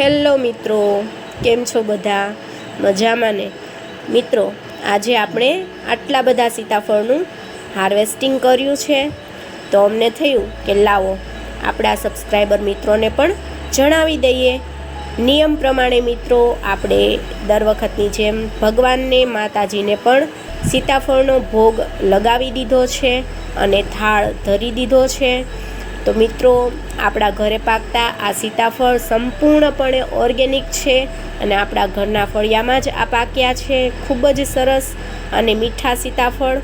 Hello મિત્રો, કેમ છો બધા? મજામાં ને? મિત્રો, આજે આપણે આટલા બધા સીતાફળનું હાર્વેસ્ટિંગ કર્યું છે. તો અમને થયું કે લાવો, આપણા સબસ્ક્રાઈબર મિત્રોને પણ જણાવી દઈએ. નિયમ પ્રમાણે મિત્રો, આપણે દર વખતની જેમ ભગવાનને, માતાજીને પણ સીતાફળનો ભોગ લગાવી દીધો છે અને થાળ ધરી દીધો છે. તો મિત્રો, આપણા ઘરે પાકતા આ સીતાફળ સંપૂર્ણપણે ઓર્ગેનિક છે અને આપણા ઘરના ફળિયામાં જ આ પાક્યા છે. ખૂબ જ સરસ અને મીઠા સીતાફળ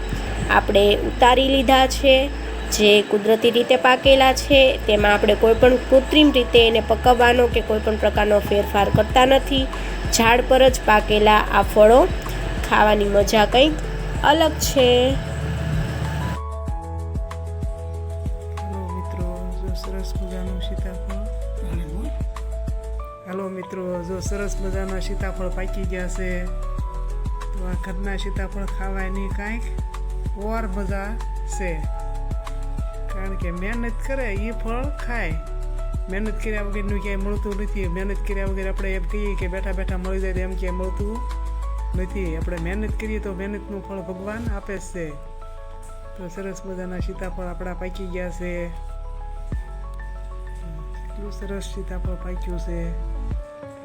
આપણે ઉતારી લીધા છે. જે કુદરતી રીતે પાકેલા છે, તેમાં આપણે કોઈપણ કૃત્રિમ રીતે એને પકવવાનો કે કોઈપણ પ્રકારનો ફેરફાર કરતા નથી. ઝાડ પર જ પાકેલા આ ફળો ખાવાની મજા કંઈક અલગ છે. સરસ મજાનું સીતાફળ. હેલો મિત્રો જો સરસ મજાના સીતાફળ પાકી ગયા છે તો આ ઘરના સીતાફળ ખાવાની કાંઈક ઓર મજા છે. કારણ કે મહેનત કરે એ ફળ ખાય. મહેનત કર્યા વગરનું ક્યાંય મળતું નથી. મહેનત કર્યા વગર આપણે એમ કહીએ કે બેઠા બેઠા મળી જાય તો એમ ક્યાંય મળતું નથી. આપણે મહેનત કરીએ તો મહેનતનું ફળ ભગવાન આપે જ છે. તો સરસ મજાના સીતાફળ આપણા પાકી ગયા છે. કેટલું સરસ સીતાફળ પાક્યું છે.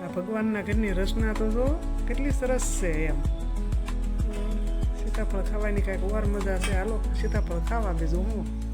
આ ભગવાનના ઘરની રચના તો જો કેટલી સરસ છે એમ. સીતાફળ ખાવાની કાંઈક વાર મજા છે. હાલો, સીતાફળ ખાવા બીજું હું.